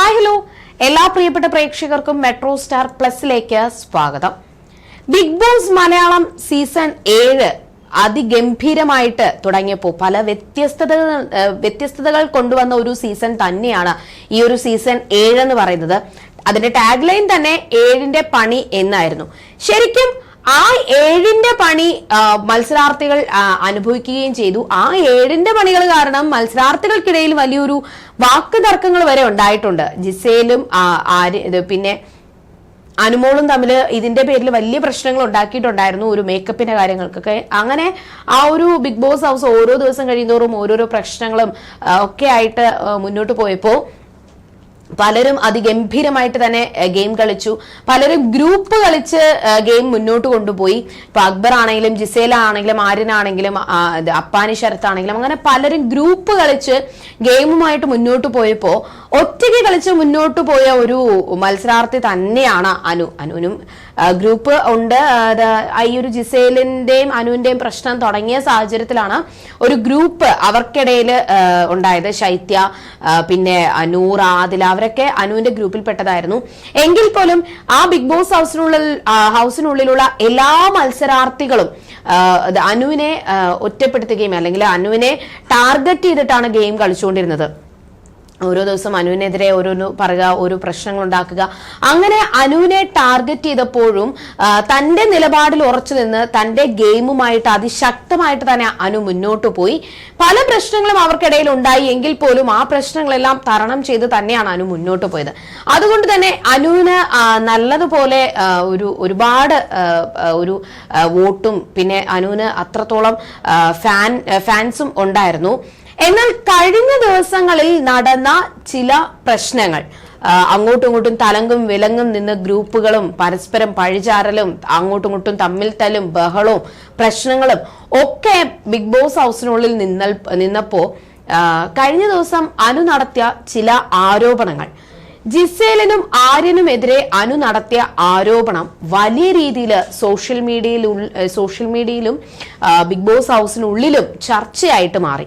Hi hello. എല്ലാ പ്രിയപ്പെട്ട പ്രേക്ഷകർക്കും മെട്രോ സ്റ്റാർ പ്ലസിലേക്ക് സ്വാഗതം. ബിഗ് ബോസ് മലയാളം സീസൺ ഏഴ് അതിഗംഭീരമായിട്ട് തുടങ്ങിയപ്പോൾ പല വ്യത്യസ്തതകൾ വ്യത്യസ്തതകൾ കൊണ്ടുവന്ന ഒരു സീസൺ തന്നെയാണ് ഈ ഒരു സീസൺ ഏഴ് എന്ന് പറയുന്നത്. അതിന്റെ ടാഗ് ലൈൻ തന്നെ ഏഴിന്റെ പണി എന്നായിരുന്നു. ശരിക്കും ആ ഏഴിന്റെ പണി മത്സരാർത്ഥികൾ അനുഭവിക്കുകയും ചെയ്തു. ആ ഏഴിന്റെ പണികൾ കാരണം മത്സരാർത്ഥികൾക്കിടയിൽ വലിയൊരു വാക്ക് തർക്കങ്ങൾ വരെ ഉണ്ടായിട്ടുണ്ട്. ജിസേലും പിന്നെ അനുമോളും തമ്മിൽ ഇതിന്റെ പേരിൽ വലിയ പ്രശ്നങ്ങൾ ഉണ്ടാക്കിയിട്ടുണ്ടായിരുന്നു ഒരു മേക്കപ്പിന്റെ കാര്യങ്ങൾക്കൊക്കെ. അങ്ങനെ ആ ഒരു ബിഗ് ബോസ് ഹൗസ് ഓരോ ദിവസം കഴിയുന്നതോറും ഓരോരോ പ്രശ്നങ്ങളും ഒക്കെ ആയിട്ട് മുന്നോട്ട് പോയപ്പോൾ പലരും അതിഗംഭീരമായിട്ട് തന്നെ ഗെയിം കളിച്ചു. പലരും ഗ്രൂപ്പ് കളിച്ച് ഗെയിം മുന്നോട്ട് കൊണ്ടുപോയി. ഇപ്പൊ അക്ബർ ആണെങ്കിലും ജിസേല ആണെങ്കിലും ആര്യനാണെങ്കിലും അപ്പാനി ശരത്ത് ആണെങ്കിലും അങ്ങനെ പലരും ഗ്രൂപ്പ് കളിച്ച് ഗെയിമുമായിട്ട് മുന്നോട്ട് പോയപ്പോ ഒറ്റയ്ക്ക് കളിച്ച് മുന്നോട്ട് പോയ ഒരു മത്സരാർത്ഥി തന്നെയാണ് അനു. അനുവിനും ഗ്രൂപ്പ് ഉണ്ട്. ഈ ഒരു ജിസേലിന്റെയും അനുവിന്റെയും പ്രശ്നം തുടങ്ങിയ സാഹചര്യത്തിലാണ് ഒരു ഗ്രൂപ്പ് അവർക്കിടയിൽ ഉണ്ടായത്. ശൈത്യ പിന്നെ നൂറ ആദില അവരൊക്കെ അനുവിന്റെ ഗ്രൂപ്പിൽപ്പെട്ടതായിരുന്നു എങ്കിൽ പോലും ആ ബിഗ് ബോസ് ഹൗസിനുള്ളിൽ ഹൗസിനുള്ളിലുള്ള എല്ലാ മത്സരാർത്ഥികളും അനുവിനെ ഒറ്റപ്പെടുത്തുകയും അല്ലെങ്കിൽ അനുവിനെ ടാർഗറ്റ് ചെയ്തിട്ടാണ് ഗെയിം കളിച്ചുകൊണ്ടിരുന്നത്. ഓരോ ദിവസം അനുവിനെതിരെ ഓരോന്ന് പറയുക ഓരോ പ്രശ്നങ്ങൾ ഉണ്ടാക്കുക അങ്ങനെ അനുവിനെ ടാർഗറ്റ് ചെയ്തപ്പോഴും തന്റെ നിലപാടിൽ ഉറച്ചു നിന്ന് തന്റെ ഗെയിമുമായിട്ട് അതിശക്തമായിട്ട് തന്നെ അനു മുന്നോട്ട് പോയി. പല പ്രശ്നങ്ങളും അവർക്കിടയിൽ ഉണ്ടായി എങ്കിൽ പോലും ആ പ്രശ്നങ്ങളെല്ലാം തരണം ചെയ്ത് തന്നെയാണ് അനു മുന്നോട്ട് പോയത്. അതുകൊണ്ട് തന്നെ അനുവിന് നല്ലതുപോലെ ഒരു ഒരുപാട് ഒരു വോട്ടും പിന്നെ അനുവിന് അത്രത്തോളം ഫാൻ ഫാൻസും ഉണ്ടായിരുന്നു. എന്നാൽ കഴിഞ്ഞ ദിവസങ്ങളിൽ നടന്ന ചില പ്രശ്നങ്ങൾ. അങ്ങോട്ടും ഇങ്ങോട്ടും തലങ്കും വിലങ്ങും നിന്ന് ഗ്രൂപ്പുകളും പരസ്പരം പഴിചാരലും അങ്ങോട്ടും ഇങ്ങോട്ടും തമ്മിൽ തല്ലും ബഹളവും പ്രശ്നങ്ങളും ഒക്കെ ബിഗ് ബോസ് ഹൗസിനുള്ളിൽ നിന്നൽ നിന്നപ്പോ കഴിഞ്ഞ ദിവസം അനു നടത്തിയ ചില ആരോപണങ്ങൾ. ജിസേലിനും ആര്യനുമെതിരെ അനു നടത്തിയ ആരോപണം വലിയ രീതിയിൽ സോഷ്യൽ മീഡിയയിൽ സോഷ്യൽ മീഡിയയിലും ബിഗ് ബോസ് ഹൗസിനുള്ളിലും ചർച്ചയായിട്ട് മാറി.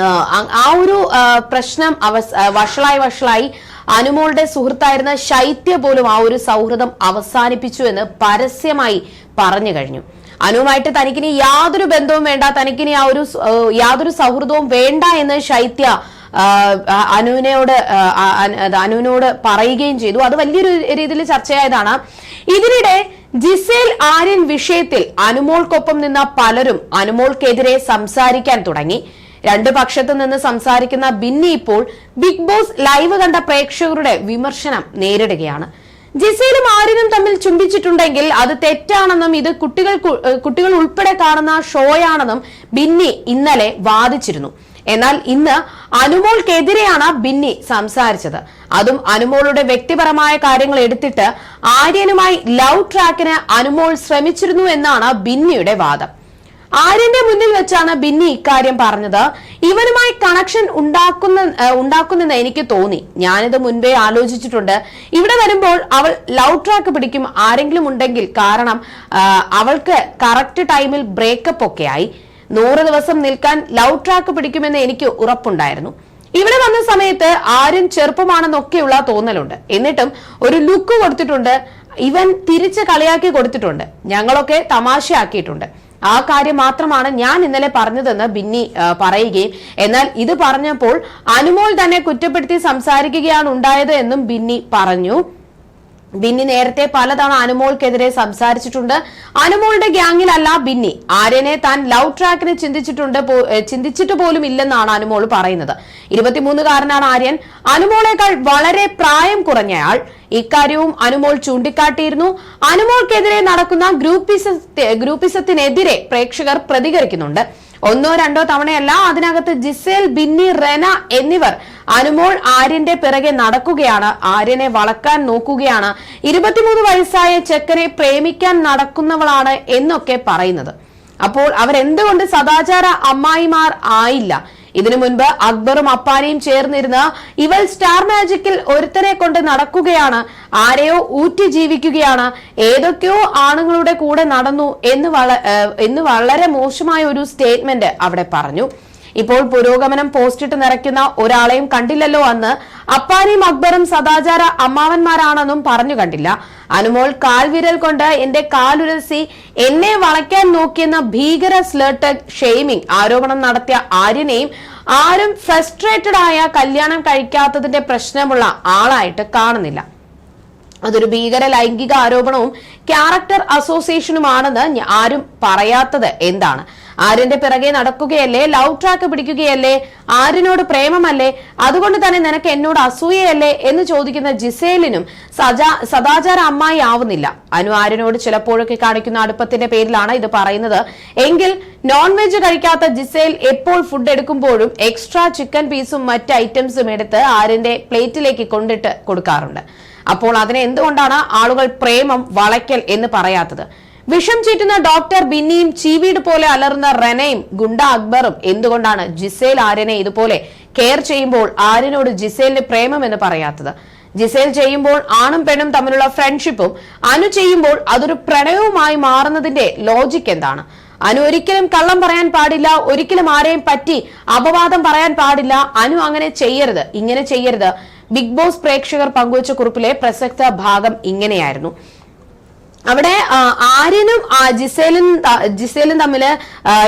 ആ- ഒരു പ്രശ്നം അവസ് വഷളായി വഷളായി അനുമോളുടെ സുഹൃത്തായിരുന്ന ശൈത്യ പോലും ആ ഒരു സൗഹൃദം അവസാനിപ്പിച്ചു എന്ന് പരസ്യമായി പറഞ്ഞു കഴിഞ്ഞു. അനുവുമായിട്ട് തനിക്കിനി യാതൊരു ബന്ധവും വേണ്ട തനിക്കിനി ആ ഒരു യാതൊരു സൗഹൃദവും വേണ്ട എന്ന് ശൈത്യ അനുവിനോട് അനുവിനോട് പറയുകയും ചെയ്തു. അത് വലിയൊരു രീതിയിൽ ചർച്ചയായതാണ്. ഇതിനിടെ ജിസേൽ ആര്യൻ വിഷയത്തിൽ അനുമോൾക്കൊപ്പം നിന്ന പലരും അനുമോൾക്കെതിരെ സംസാരിക്കാൻ തുടങ്ങി. രണ്ട് പക്ഷത്തു നിന്ന് സംസാരിക്കുന്ന ബിന്നി ഇപ്പോൾ ബിഗ് ബോസ് ലൈവ് കണ്ട പ്രേക്ഷകരുടെ വിമർശനം നേരിടുകയാണ്. ജിസയിലും ആര്യനും തമ്മിൽ ചുംബിച്ചിട്ടുണ്ടെങ്കിൽ അത് തെറ്റാണെന്നും ഇത് കുട്ടികൾ കുട്ടികൾ ഉൾപ്പെടെ കാണുന്ന ഷോയാണെന്നും ബിന്നി ഇന്നലെ വാദിച്ചിരുന്നു. എന്നാൽ ഇന്ന് അനുമോൾക്കെതിരെയാണ് ബിന്നി സംസാരിച്ചത്. അതും അനുമോളുടെ വ്യക്തിപരമായ കാര്യങ്ങൾ എടുത്തിട്ട് ആര്യനുമായി ലവ് ട്രാക്കിന് അനുമോൾ ശ്രമിച്ചിരുന്നു എന്നാണ് ബിന്നിയുടെ വാദം. ആര്യന്റെ മുന്നിൽ വെച്ചാണ് ബിന്നി ഇക്കാര്യം പറഞ്ഞത്. ഇവനുമായി കണക്ഷൻ ഉണ്ടാക്കുന്ന ഉണ്ടാക്കുന്നെന്ന് എനിക്ക് തോന്നി. ഞാനിത് മുൻപേ ആലോചിച്ചിട്ടുണ്ട്. ഇവിടെ വരുമ്പോൾ അവൾ ലവ് ട്രാക്ക് പിടിക്കും. ആരെങ്കിലും ഉണ്ടെങ്കിൽ കാരണം അവൾക്ക് കറക്റ്റ് ടൈമിൽ ബ്രേക്കപ്പ് ഒക്കെ ആയി. നൂറ് ദിവസം നിൽക്കാൻ ലവ് ട്രാക്ക് പിടിക്കുമെന്ന് എനിക്ക് ഉറപ്പുണ്ടായിരുന്നു. ഇവിടെ വന്ന സമയത്ത് ആരും ചെറുപ്പമാണെന്നൊക്കെയുള്ള തോന്നലുണ്ട്. എന്നിട്ടും ഒരു ലുക്ക് കൊടുത്തിട്ടുണ്ട്. ഇവൻ തിരിച്ച് കളിയാക്കി കൊടുത്തിട്ടുണ്ട്. ഞങ്ങളൊക്കെ തമാശയാക്കിയിട്ടുണ്ട്. ആ കാര്യം മാത്രമാണ് ഞാൻ ഇന്നലെ പറഞ്ഞതെന്ന് ബിന്നി പറയുകയും. എന്നാൽ ഇത് പറഞ്ഞപ്പോൾ അനുമോൾ തന്നെ കുറ്റപ്പെടുത്തി സംസാരിക്കുകയാണ് ഉണ്ടായത് എന്നും ബിന്നി പറഞ്ഞു. ബിന്നി നേരത്തെ പലതവണ അനുമോൾക്കെതിരെ സംസാരിച്ചിട്ടുണ്ട്. അനുമോളുടെ ഗ്യാങ്ങിലല്ല ബിന്നി. ആര്യനെ താൻ ലവ് ട്രാക്കിന് ചിന്തിച്ചിട്ടുണ്ട് ചിന്തിച്ചിട്ട് പോലും ഇല്ലെന്നാണ് അനുമോൾ പറയുന്നത്. ഇരുപത്തിമൂന്നുകാരനാണ് ആര്യൻ. അനുമോളേക്കാൾ വളരെ പ്രായം കുറഞ്ഞയാൾ. ഇക്കാര്യവും അനുമോൾ ചൂണ്ടിക്കാട്ടിയിരുന്നു. അനുമോൾക്കെതിരെ നടക്കുന്ന ഗ്രൂപ്പിസ ഗ്രൂപ്പിസത്തിനെതിരെ പ്രേക്ഷകർ പ്രതികരിക്കുന്നുണ്ട്. ഒന്നോ രണ്ടോ തവണയല്ല അതിനകത്ത് ജിസേൽ ബിന്നി റെന എന്നിവർ അനുമോൾ ആര്യന്റെ പിറകെ നടക്കുകയാണ്. ആര്യനെ വളക്കാൻ നോക്കുകയാണ്. ഇരുപത്തിമൂന്ന് വയസ്സായ ചെക്കനെ പ്രേമിക്കാൻ നടക്കുന്നവളാണ് എന്നൊക്കെ പറയുന്നത്. അപ്പോൾ അവരെന്തുകൊണ്ട് സദാചാര അമ്മായിമാർ ആയില്ല? ഇതിനു മുൻപ് അക്ബറും അപ്പാനിയും ചേർന്നിരുന്ന് ഇവൾ സ്റ്റാർ മാജിക്കിൽ ഒരുത്തനെ കൊണ്ട് നടക്കുകയാണ്. ആരെയോ ഊറ്റി ജീവിക്കുകയാണ്. ഏതൊക്കെയോ ആണുങ്ങളുടെ കൂടെ നടന്നു എന്ന് വള എന്ന് വളരെ മോശമായ ഒരു സ്റ്റേറ്റ്മെന്റ് അവിടെ പറഞ്ഞു. ഇപ്പോൾ പുരോഗമനം പോസ്റ്റിട്ട് നിറയ്ക്കുന്ന ഒരാളെയും കണ്ടില്ലല്ലോ അന്ന്. അപ്പാനിയും അക്ബറും സദാചാര അമ്മാവന്മാരാണെന്നും പറഞ്ഞു കണ്ടില്ല. അനുമോൾ കാൽവിരൽ കൊണ്ട് എന്റെ കാലുരസി എന്നെ വളയ്ക്കാൻ നോക്കിയെന്ന ഭീകര സ്ലേട്ട് ഷെയ്മിംഗ് ആരോപണം നടത്തിയ ആര്യനെയും ആരും ഫ്രസ്ട്രേറ്റഡ് ആയ കല്യാണം കഴിക്കാത്തതിന്റെ പ്രശ്നമുള്ള ആളായിട്ട് കാണുന്നില്ല. അതൊരു ഭീകര ലൈംഗിക ആരോപണവും ക്യാരക്ടർ അസോസിയേഷനുമാണെന്ന് ആരും പറയാത്തത് എന്താണ്? ആര്യന്റെ പിറകെ നടക്കുകയല്ലേ? ലവ് ട്രാക്ക് പിടിക്കുകയല്ലേ? ആര്യനോട് പ്രേമമല്ലേ? അതുകൊണ്ട് തന്നെ നിനക്ക് എന്നോട് അസൂയയല്ലേ എന്ന് ചോദിക്കുന്ന ജിസേലിനും സജാ സദാചാര അമ്മായി ആവുന്നില്ല. അനു ആര്യനോട് ചിലപ്പോഴൊക്കെ കാണിക്കുന്ന അടുപ്പത്തിന്റെ പേരിലാണ് ഇത് പറയുന്നത്. എങ്കിൽ നോൺ വെജ് കഴിക്കാത്ത ജിസേൽ എപ്പോൾ ഫുഡ് എടുക്കുമ്പോഴും എക്സ്ട്രാ ചിക്കൻ പീസും മറ്റ് ഐറ്റംസും എടുത്ത് ആര്യന്റെ പ്ലേറ്റിലേക്ക് കൊണ്ടിട്ട് കൊടുക്കാറുണ്ട്. അപ്പോൾ അതിനെ എന്തുകൊണ്ടാണ് ആളുകൾ പ്രേമം വളയ്ക്കൽ എന്ന് പറയാത്തത്? വിഷം ചീറ്റുന്ന ഡോക്ടർ ബിന്നിയും ചീവീട് പോലെ അലറുന്ന റെനയും ഗുണ്ട അക്ബറും എന്തുകൊണ്ടാണ് ജിസേൽ ആര്യനെ ഇതുപോലെ കെയർ ചെയ്യുമ്പോൾ ആര്യനോട് ജിസേലിന് പ്രേമം എന്ന് പറയാത്തത്? ജിസേൽ ചെയ്യുമ്പോൾ ആണും പെണ്ണും തമ്മിലുള്ള ഫ്രണ്ട്ഷിപ്പും അനു ചെയ്യുമ്പോൾ അതൊരു പ്രണയവുമായി മാറുന്നതിന്റെ ലോജിക് എന്താണ്? അനു ഒരിക്കലും കള്ളം പറയാൻ പാടില്ല ഒരിക്കലും ആരെയും പറ്റി അപവാദം പറയാൻ പാടില്ല അനു അങ്ങനെ ചെയ്യരുത് ഇങ്ങനെ ചെയ്യരുത്. ബിഗ് ബോസ് പ്രേക്ഷകർ പങ്കുവച്ച കുറിപ്പിലെ പ്രസക്ത ഭാഗം ഇങ്ങനെയായിരുന്നു. അവിടെ ആര്യനും ജിസേലും ജിസേലും തമ്മിൽ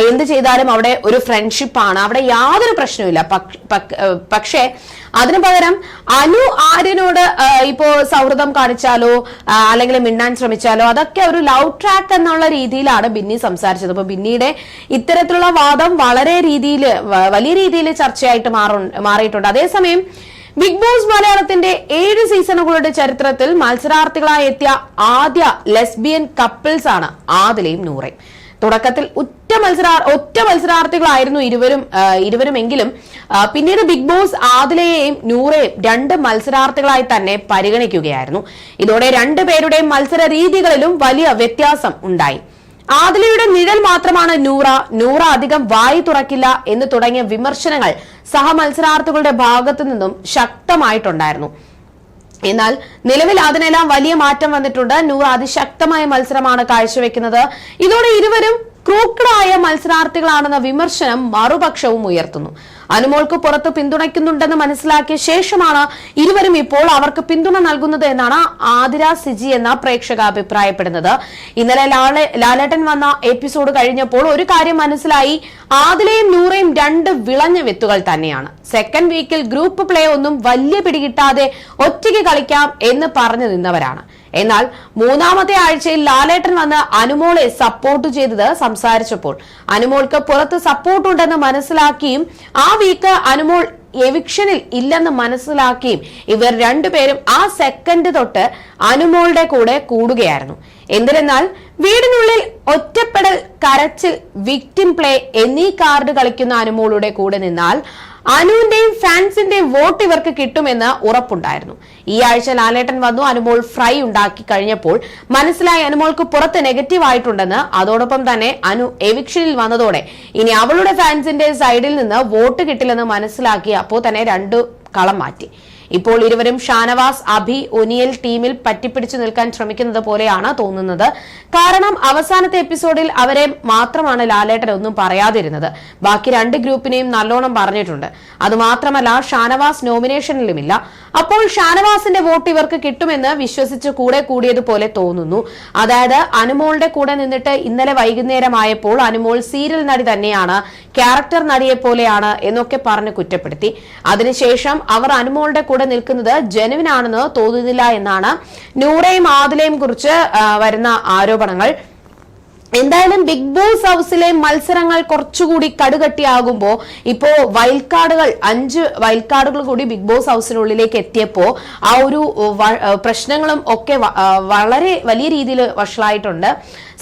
എന്ത് ചെയ്താലും അവിടെ ഒരു ഫ്രണ്ട്ഷിപ്പാണ്. അവിടെ യാതൊരു പ്രശ്നവുമില്ല. പക്- പക്- പക്ഷേ അതിനു പകരം അനു ആര്യനോട് ഇപ്പോ സൗഹൃദം കാണിച്ചാലോ അല്ലെങ്കിൽ മിണ്ടാൻ ശ്രമിച്ചാലോ അതൊക്കെ ഒരു ലവ് ട്രാക്ക് എന്നുള്ള രീതിയിലാണ് ബിന്നി സംസാരിച്ചത്. അപ്പൊ ബിന്നിയുടെ ഇത്തരത്തിലുള്ള വാദം വളരെ രീതിയിൽ വലിയ രീതിയിൽ ചർച്ചയായിട്ട് മാറു മാറിയിട്ടുണ്ട്. അതേസമയം ബിഗ് ബോസ് മലയാളത്തിന്റെ ഏഴ് സീസണുകളുടെ ചരിത്രത്തിൽ മത്സരാർത്ഥികളായി എത്തിയ ആദ്യ ലെസ്ബിയൻ കപ്പിൾസ് ആണ് ആദിലയും നൂറയും. തുടക്കത്തിൽ ഒറ്റ മത്സരാ ഒറ്റ മത്സരാർത്ഥികളായിരുന്നു ഇരുവരും ഇരുവരും ഇരുവരുമെങ്കിലും പിന്നീട് ബിഗ് ബോസ് ആദിലയെയും നൂറയും രണ്ട് മത്സരാർത്ഥികളായി തന്നെ പരിഗണിക്കുകയായിരുന്നു. ഇതോടെ രണ്ടുപേരുടെയും മത്സര രീതികളിലും വലിയ വ്യത്യാസം ഉണ്ടായി. ആദിലയുടെ നിഴൽ മാത്രമാണ് നൂറ. നൂറ അധികം വായി തുറക്കില്ല എന്ന് തുടങ്ങിയ വിമർശനങ്ങൾ സഹമത്സരാർത്ഥികളുടെ ഭാഗത്തു നിന്നും ശക്തമായിട്ടുണ്ടായിരുന്നു. എന്നാൽ നിലവിൽ അതിനെല്ലാം വലിയ മാറ്റം വന്നിട്ടുണ്ട്. നൂർ അതിശക്തമായ മത്സരമാണ് കാഴ്ചവെക്കുന്നത്. ഇതോടെ ഇരുവരും ക്രൂക്കഡായ മത്സരാർത്ഥികളാണെന്ന വിമർശനം മറുപക്ഷവും ഉയർത്തുന്നു. അനുമോൾക്ക് പുറത്ത് പിന്തുണയ്ക്കുന്നുണ്ടെന്ന് മനസ്സിലാക്കിയ ശേഷമാണ് ഇരുവരും ഇപ്പോൾ അവർക്ക് പിന്തുണ നൽകുന്നത് എന്നാണ് ആതിര സിജി എന്ന പ്രേക്ഷക അഭിപ്രായപ്പെടുന്നത്. ഇന്നലെ ലാലെ ലാലേട്ടൻ വന്ന എപ്പിസോഡ് കഴിഞ്ഞപ്പോൾ ഒരു കാര്യം മനസ്സിലായി. ആദിലയും നൂറയും രണ്ട് വിളഞ്ഞ വിത്തുകൾ തന്നെയാണ്. സെക്കൻഡ് വീക്കിൽ ഗ്രൂപ്പ് പ്ലേ ഒന്നും വലിയ പിടികിട്ടാതെ ഒറ്റയ്ക്ക് കളിക്കാം എന്ന് പറഞ്ഞു നിന്നവരാണ്. എന്നാൽ മൂന്നാമത്തെ ആഴ്ചയിൽ ലാലേട്ടൻ വന്ന് അനുമോളെ സപ്പോർട്ട് ചെയ്തത് സംസാരിച്ചപ്പോൾ. അനുമോൾക്ക് പുറത്ത് സപ്പോർട്ട് ഉണ്ടെന്ന് മനസ്സിലാക്കിയും ആ വീക്ക് അനുമോൾ എവിക്ഷനിൽ ഇല്ലെന്ന് മനസ്സിലാക്കിയും ഇവർ രണ്ടുപേരും ആ സെക്കൻഡ് തൊട്ട് അനുമോളുടെ കൂടെ കൂടുകയായിരുന്നു. എന്തിനെന്നാൽ വീടിനുള്ളിൽ ഒറ്റപ്പെടൽ കരച്ചിൽ വിക്ടിം പ്ലേ എന്നീ കാർഡ് കളിക്കുന്ന അനുമോളുടെ കൂടെ നിന്നാൽ അനുവിന്റെയും ഫാൻസിന്റെയും വോട്ട് ഇവർക്ക് കിട്ടുമെന്ന് ഉറപ്പുണ്ടായിരുന്നു. ഈ ആഴ്ച ലാലേട്ടൻ വന്നു അനുമോൾ ഫ്രൈ ഉണ്ടാക്കി കഴിഞ്ഞപ്പോൾ മനസ്സിലായി അനുമോൾക്ക് പുറത്ത് നെഗറ്റീവ് ആയിട്ടുണ്ടെന്ന്. അതോടൊപ്പം തന്നെ അനു എവിക്ഷനിൽ വന്നതോടെ ഇനി അവളുടെ ഫാൻസിന്റെ സൈഡിൽ നിന്ന് വോട്ട് കിട്ടില്ലെന്ന് മനസ്സിലാക്കി. അപ്പോൾ തന്നെ രണ്ടു കളം മാറ്റി. ഇപ്പോൾ ഇരുവരും ഷാനവാസ് അഭി ഒനിയൽ ടീമിൽ പറ്റിപ്പിടിച്ചു നിൽക്കാൻ ശ്രമിക്കുന്നത് പോലെയാണ് തോന്നുന്നത്. കാരണം അവസാനത്തെ എപ്പിസോഡിൽ അവരെ മാത്രമാണ് ലാലേട്ടൻ ഒന്നും പറയാതിരുന്നത്. ബാക്കി രണ്ട് ഗ്രൂപ്പിനെയും നല്ലോണം പറഞ്ഞിട്ടുണ്ട്. അതുമാത്രമല്ല ഷാനവാസ് നോമിനേഷനിലുമില്ല. അപ്പോൾ ഷാനവാസിന്റെ വോട്ട് ഇവർക്ക് കിട്ടുമെന്ന് വിശ്വസിച്ച് കൂടെ കൂടിയതുപോലെ തോന്നുന്നു. അതായത് അനുമോളുടെ കൂടെ നിന്നിട്ട് ഇന്നലെ വൈകുന്നേരമായപ്പോൾ അനുമോൾ സീരിയൽ നടി തന്നെയാണ് ക്യാരക്ടർ നടിയെ പോലെയാണ് എന്നൊക്കെ പറഞ്ഞ് കുറ്റപ്പെടുത്തി. അതിനുശേഷം അവർ അനുമോളുടെ കൂടെ നിൽക്കുന്നത് ജനുവിനാണെന്ന് തോന്നുന്നില്ല എന്നാണ് നൂറയും ആദിലയും കുറിച്ച് വരുന്ന ആരോപണങ്ങൾ. എന്തായാലും ബിഗ് ബോസ് ഹൗസിലെ മത്സരങ്ങൾ കുറച്ചുകൂടി കടുകട്ടിയാകുമ്പോൾ ഇപ്പോ വൈൽഡ് കാർഡുകൾ അഞ്ച് വൈൽഡ് കാർഡുകൾ കൂടി ബിഗ് ബോസ് ഹൗസിനുള്ളിലേക്ക് എത്തിയപ്പോ ആ ഒരു പ്രശ്നങ്ങളും ഒക്കെ വളരെ വലിയ രീതിയിൽ വഷളായിട്ടുണ്ട്.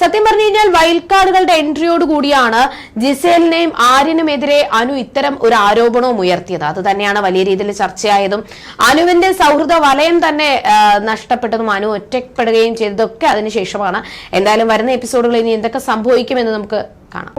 സത്യം പറഞ്ഞു കഴിഞ്ഞാൽ വൈൽഡ് കാർഡുകളുടെ എൻട്രിയോട് കൂടിയാണ് ജിസേലിനെയും ആര്യനുമെതിരെ അനു ഇത്തരം ഒരു ആരോപണവും ഉയർത്തിയത്. അത് തന്നെയാണ് വലിയ രീതിയിൽ ചർച്ചയായതും. അനുവിന്റെ സൗഹൃദ വലയം തന്നെ നഷ്ടപ്പെട്ടതും അനു ഒറ്റപ്പെടുകയും ചെയ്തതൊക്കെ അതിനുശേഷമാണ്. എന്തായാലും വരുന്ന എപ്പിസോഡുകളിൽ ഇനി എന്തൊക്കെ സംഭവിക്കുമെന്ന് നമുക്ക് കാണാം.